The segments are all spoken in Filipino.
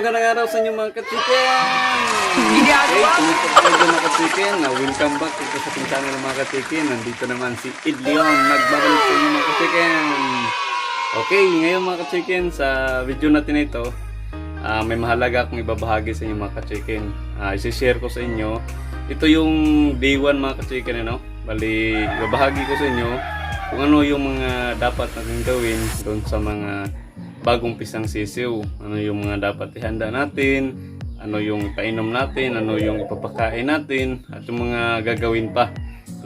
magandang araw sa inyo mga kachiken! Okay, kumusta po kayo mga kachiken? Uh, welcome back dito sa ating channel mga kachiken. Nandito naman si Id Leon. Nagbabalik sa inyo mga kachiken. Okay, ngayon mga kachiken, sa video natin na ito, ah, may mahalaga akong ibabahagi sa inyo mga kachiken. Uh, isi-share ko sa inyo. Ito yung day 1 mga kachiken, ano? Bali, ibabahagi ko sa inyo kung ano yung mga dapat natin gawin doon sa mga bagong pisang sisiw. Ano yung mga dapat ihanda natin, ano yung painom natin, ano yung ipapakain natin, at yung mga gagawin pa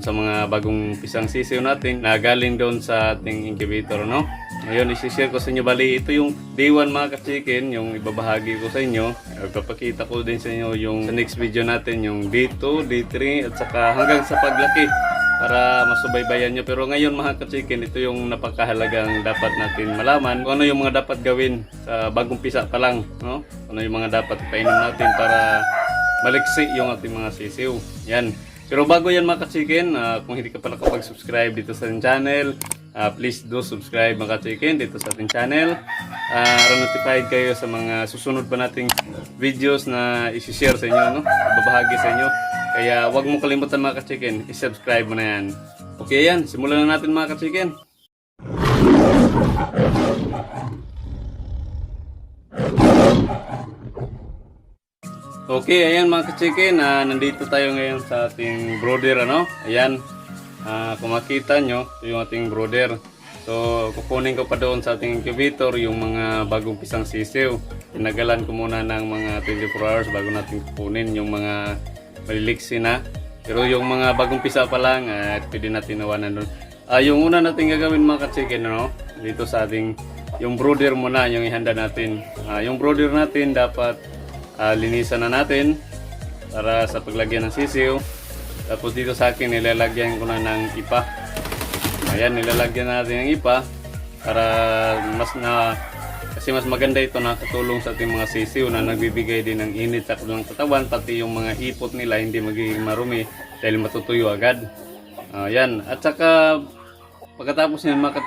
sa mga bagong pisang sisiw natin na galing doon sa ating incubator, no? Ngayon, isi-share ko sa inyo, bali, ito yung day 1 mga ka-chicken, yung ibabahagi ko sa inyo. Ipapakita ko din sa inyo yung sa next video natin, yung day 2, day 3, at saka hanggang sa paglaki para masubaybayan nyo. Pero ngayon mga ka-chicken, ito yung napakahalagang dapat natin malaman. Kung ano yung mga dapat gawin sa bagong pisa pa lang. No? Ano yung mga dapat painom natin para maliksi yung ating mga sisiw. Yan. Pero bago yan mga ka-chicken, ah, kung hindi ka pa nakapag-subscribe dito sa channel, ah, please do subscribe mga ka-chicken dito sa ating channel. Ah, para notified kayo sa mga susunod pa nating videos na isi-share sa inyo, no? Babahagi sa inyo. Kaya huwag mo kalimutan mga ka-chicken, i-subscribe mo na yan. Okay yan, simulan na natin mga ka-chicken. Okay, ayan mga ka-chicken, ah, nandito tayo ngayon sa ating brother, ano? Ayan, ah, kung makita nyo, ito yung ating brother. So, kukunin ko pa doon sa ating incubator yung mga bagong pisang sisiw. Tinagalan ko muna ng mga 24 hours bago natin kukunin yung mga maliliksi na. Pero yung mga bagong pisa pa lang, ah, pwede natin nawanan doon. Ah, yung una natin gagawin mga ka-chicken, ano? Dito sa ating, yung brother muna, yung ihanda natin. Ah, yung brother natin dapat ah, linisan na natin para sa paglagyan ng sisiw. Tapos dito sa akin nilalagyan ko na ng ipa. Ayan, nilalagyan natin ng ipa para mas na kasi mas maganda ito nakatulong sa ating mga sisiw na nagbibigay din ng init sa kanilang katawan pati yung mga ipot nila hindi magiging marumi dahil matutuyo agad. Ayan, at saka pagkatapos niyan mga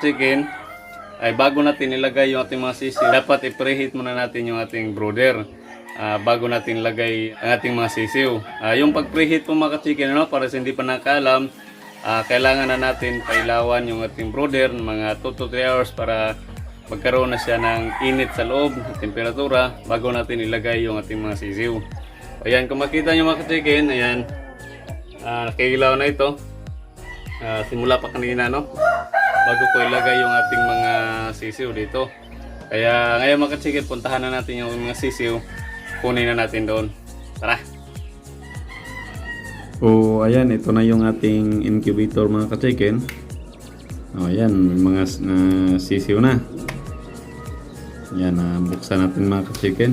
ay bago natin ilagay yung ating mga sisiw, dapat i-preheat muna natin yung ating brooder ah, bago natin ilagay ang ating mga sisiw. Ah, yung pag-preheat po mga ka-chicken, ano, para sa hindi pa nakaalam, ah, kailangan na natin pailawan yung ating brooder ng mga 2 to 3 hours para magkaroon na siya ng init sa loob, temperatura, bago natin ilagay yung ating mga sisiw. Ayan, kung makita nyo mga ka-chicken, ayan, ah, nakikilaw na ito. Ah, simula pa kanina, no? Bago ko ilagay yung ating mga sisiw dito. Kaya ngayon mga ka-chicken, puntahan na natin yung mga sisiw. Kunin na natin doon. Tara! O ayan, ito na yung ating incubator mga ka-chicken. O ayan, may mga uh, sisiw na. Ayan, uh, buksan natin mga ka-chicken.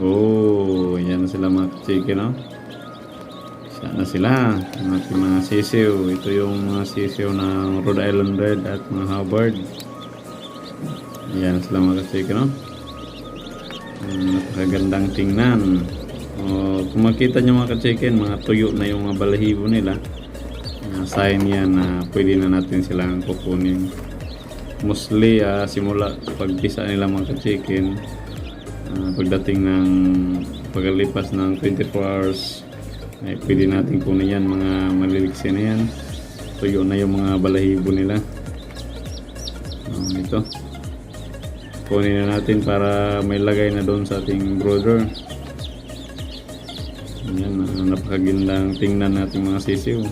Oh, ayan na sila mga ka-chicken, no? Sana sila, ang ating mga sisiw. Ito yung mga sisiw ng Rhode Island Red at mga Hubbard. Ayan sila mga ka-chicken, no? Mm, Napakagandang tingnan. O, kung makita nyo mga ka-chicken, mga tuyo na yung mga balahibo nila. Uh, sign yan na pwede na natin silang kukunin. Mostly, ah, simula pagpisa nila mga ka-chicken, ah, pagdating ng pagalipas ng 24 hours, ay pwede natin kunin yan, mga maliliksi na yan. Tuyo na yung mga balahibo nila. Ah, ito kunin na natin para may lagay na doon sa ating brother yan uh, napakagandang tingnan natin mga sisiw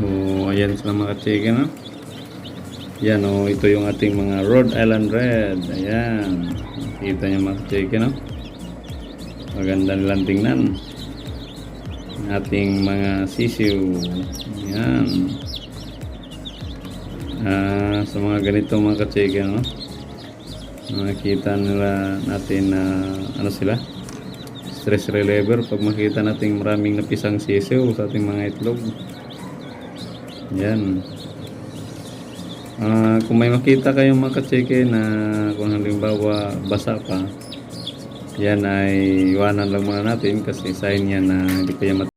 Oh, ayan sila mga chicken, no? Yan o, ito yung ating mga Rhode Island Red. Ayan. Kita niyo mga chicken, no? Maganda nilang tingnan. Ating mga sisiw. Ayan. Ah, sa mga ganito mga ka-chicken, no? Makikita nila natin na ano sila? Stress reliever pag makita natin maraming napisang sisiw sa ating mga itlog. Yan. Ah, kung may makita kayong mga ka-chicken na kung halimbawa basa pa, yan ay iwanan lang muna natin kasi sign yan na hindi pa yan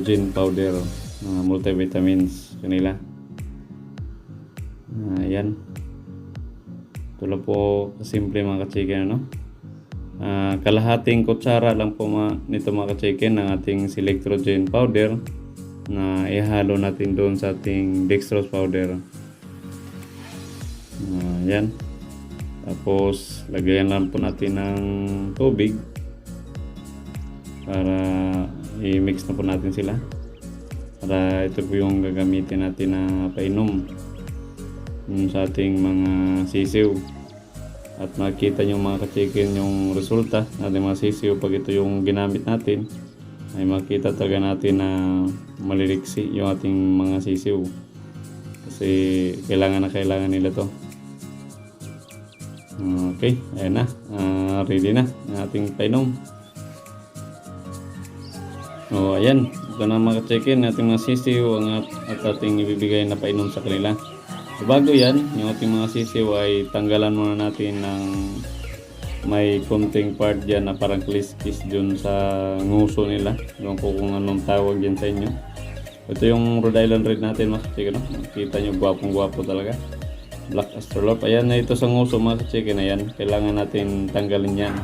gin powder, mga multivitamins kanila. Ah, yan. Ito lang po kasimple mga ka-chicken, ano? Ah, kalahating kutsara lang po ma nito mga ka-chicken ng ating Selectrogen powder na ihalo natin doon sa ating dextrose powder. Ah, yan. Tapos, lagayan lang po natin ng tubig para i-mix na po natin sila. Para ito po yung gagamitin natin na painom yung sa ating mga sisiw. At makita nyo mga ka-chicken yung resulta ng ating mga sisiw pag ito yung ginamit natin ay makita talaga natin na maliliksi yung ating mga sisiw. Kasi kailangan na kailangan nila to. Okay, ayan na. Ah, ready na ating painom. O, ayan. Ito na mga ka-check-in. Ating mga sisiw ang at, at ating ibibigay na painom sa kanila. So, bago yan, yung ating mga sisiw ay tanggalan muna natin ng may konting part dyan na parang kilis-kis dun sa nguso nila. Ewan ko kung anong tawag dyan sa inyo. Ito yung Rhode Island Red natin mga ka-check-in. No? Makita nyo, gwapong-gwapo talaga. Black Astrolop. Ayan na ito sa nguso mga ka-check-in. Ayan, kailangan natin tanggalin yan.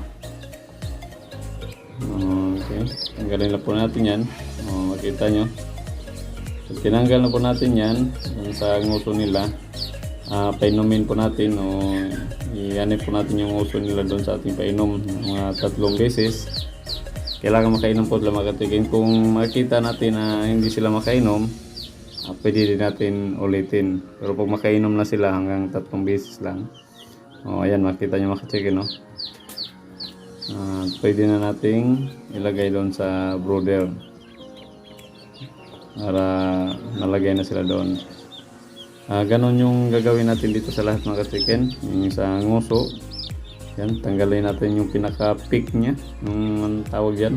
Okay. Tanggalin na po natin yan. O, makita nyo. So, tinanggal na po natin yan. Yung sa nguso nila. Ah, painumin po natin o ianip po natin yung uso nila doon sa ating painom mga tatlong beses kailangan makainom po sila makatikin kung makita natin na hindi sila makainom ah, pwede din natin ulitin pero pag makainom na sila hanggang tatlong beses lang o ayan makita nyo makatikin no Ah, pwede na nating ilagay doon sa brooder para nalagay na sila doon. Ah, ganon yung gagawin natin dito sa lahat mga ka-chicken. Yung sa nguso, Yan, tanggalin natin yung pinaka-peak niya. Yung anong tawag yan.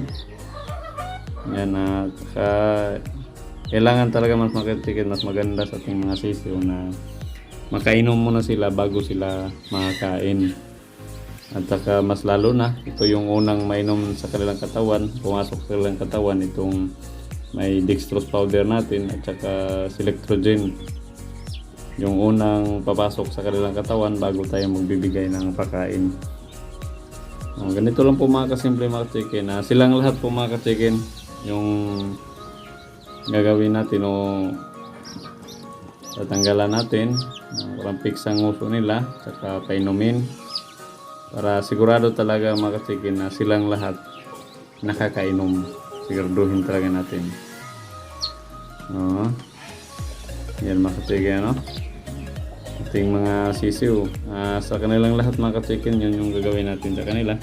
Yan, at saka kailangan talaga mas makatikin, mas maganda sa ating mga sisiyo na makainom muna sila bago sila makakain. At saka mas lalo na, ito yung unang mainom sa kanilang katawan, pumasok sa kanilang katawan itong may dextrose powder natin at saka selectrogen. Yung unang papasok sa kanilang katawan bago tayo magbibigay ng pagkain. Oh, ganito lang po mga kasimple mga chicken. na silang lahat po mga chicken yung gagawin natin o tatanggalan natin. Uh, parang fix ang uso nila, saka painumin para sigurado talaga mga katikin na silang lahat nakakainom. Siguraduhin talaga natin. Oo. Yan mga katikin, ano? Ating mga sisiw. Ah, sa kanilang lahat mga katikin, yun yung gagawin natin sa kanila.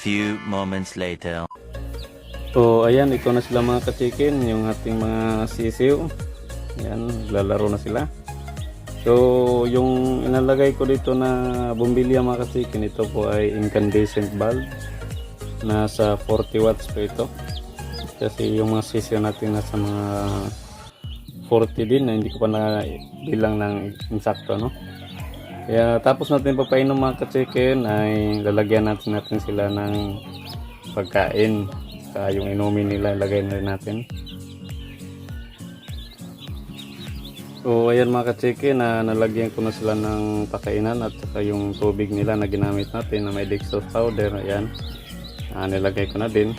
Few moments later. So, ayan, ito na sila mga kachikin, yung ating mga sisiw. Ayan, lalaro na sila. So, yung inalagay ko dito na bumbilya mga kachikin, ito po ay incandescent bulb. Nasa 40 watts po ito. Kasi yung mga sisiw natin nasa mga 40 din na hindi ko pa na bilang ng insakto, no? Kaya tapos natin papainom mga ka-chicken ay lalagyan natin natin sila ng pagkain. Saka yung inumin nila ilagay na rin natin. So ayan mga ka-chicken na nalagyan ko na sila ng pakainan at saka yung tubig nila na ginamit natin na may dextrose powder. Ayan. Ah, nilagay ko na din.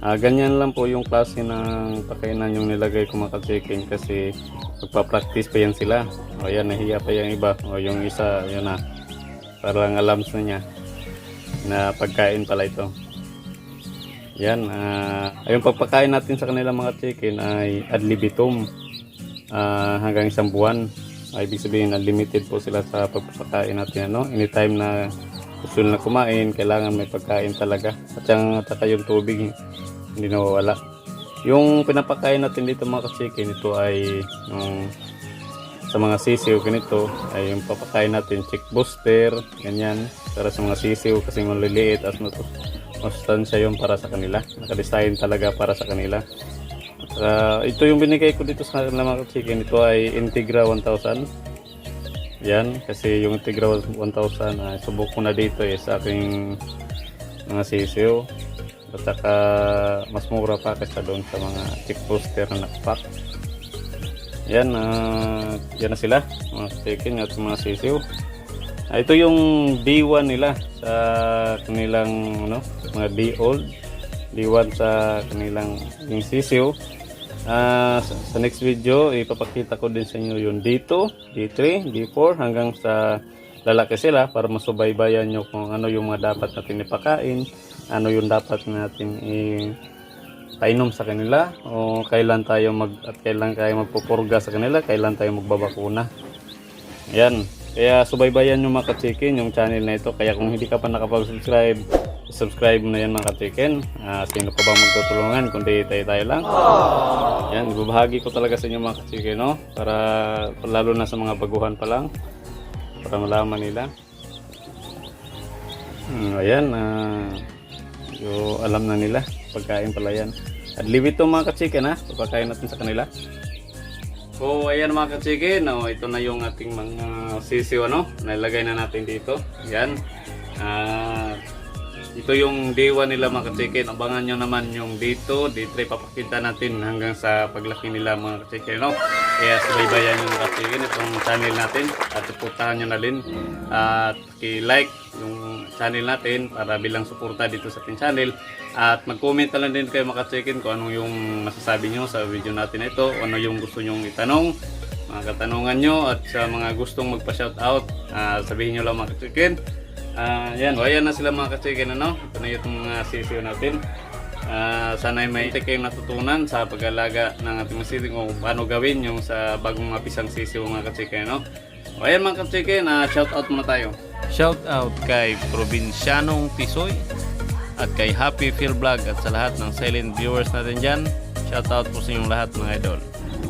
Ah, ganyan lang po yung klase ng pakainan yung nilagay ko mga ka-chicken kasi magpa-practice pa yan sila. O yan, nahiya pa yung iba. O yung isa, yun na. Parang alams na niya na pagkain pala ito. Yan, ah yung pagpakain natin sa kanila mga chicken ay ad libitum ah, hanggang isang buwan. Ay, ibig sabihin, unlimited po sila sa pagpapakain natin. Ano? Anytime na gusto na kumain, kailangan may pagkain talaga. At saka yung tubig, hindi nawawala. Yung pinapakain natin dito mga ka-chicken, ito ay yung sa mga sisiw ganito ay yung papakain natin chick booster, ganyan. Para sa mga sisiw kasi maliliit at mas masustansya yung para sa kanila. Nakadesign talaga para sa kanila. At saka, ito yung binigay ko dito sa kanila mga ka-chicken, ito ay Integra 1000. Yan, kasi yung Integra 1000 ay subok ko na dito eh sa aking mga sisiw. At saka mas mura pa kaysa doon sa mga chick booster na nakapack. Yan, ah, yan na sila, mga chicken at mga sisiw. Ah, ito yung D1 nila sa kanilang ano, mga D-old. D1 sa kanilang yung sisiw. Ah, sa, sa next video, ipapakita ko din sa inyo yung D2, D3, D4 hanggang sa lalaki sila para masubaybayan nyo kung ano yung mga dapat natin ipakain, ano yung dapat natin i painom sa kanila o kailan tayo mag at kailan tayo magpupurga sa kanila, kailan tayo magbabakuna. Ayan. Kaya subaybayan nyo mga ka-chicken yung channel na ito. Kaya kung hindi ka pa nakapag-subscribe, subscribe na yan mga ka-chicken. Ah, sino pa ba magtutulungan kundi tayo-tayo lang. Yan, ibabahagi ko talaga sa inyo mga ka-chicken, no? Para lalo na sa mga baguhan pa lang. Para malaman nila. Hmm, ayan, ah, yung alam na nila. Pagkain pala yan. At leave ito mga ka-chicken ha. Pagkain natin sa kanila. So, ayan mga ka-chicken. No, ito na yung ating mga sisiw, ano? Nalagay na natin dito. Yan. Ah, ito yung day 1 nila mga ka-chicken. Abangan nyo naman yung dito. Day 3 papakita natin hanggang sa paglaki nila mga ka-chicken. No? Kaya subaybayan mga ka-chicken itong channel natin. At suportahan nyo na din. At i-like yung channel natin para bilang suporta dito sa ating channel. At mag-comment na lang din kayo mga ka-chicken kung ano yung masasabi nyo sa video natin na ito. Ano yung gusto nyong itanong mga katanungan nyo at sa mga gustong magpa-shoutout, ah, sabihin nyo lang mga ka-chicken. Ah, yan, o na sila mga ka-chicken, ano? Ito na yung mga sisiyo natin. Ah, sana ay may kayong natutunan sa pag-alaga ng ating mga sisiyo kung paano gawin yung sa bagong mapisang sisiyo mga ka-chicken, no? O ayan mga ka-chicken, ah, shoutout muna tayo. Shoutout kay Provincianong Tisoy at kay Happy Phil Vlog at sa lahat ng silent viewers natin dyan. Shoutout po sa inyong lahat mga idol.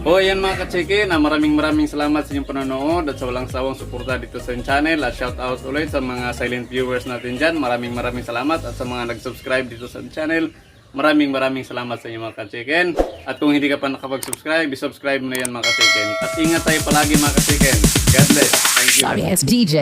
O ayan mga ka-chiki, na maraming maraming salamat sa inyong panonood at sa walang sawang suporta dito sa inyong channel at shoutout ulit sa mga silent viewers natin dyan. Maraming maraming salamat at sa mga nag-subscribe dito sa channel. Maraming maraming salamat sa inyo mga ka-chicken. At kung hindi ka pa nakapag-subscribe, subscribe mo na yan mga ka-chicken. At ingat tayo palagi mga ka-chicken. God bless. Thank you. Sorry DJ.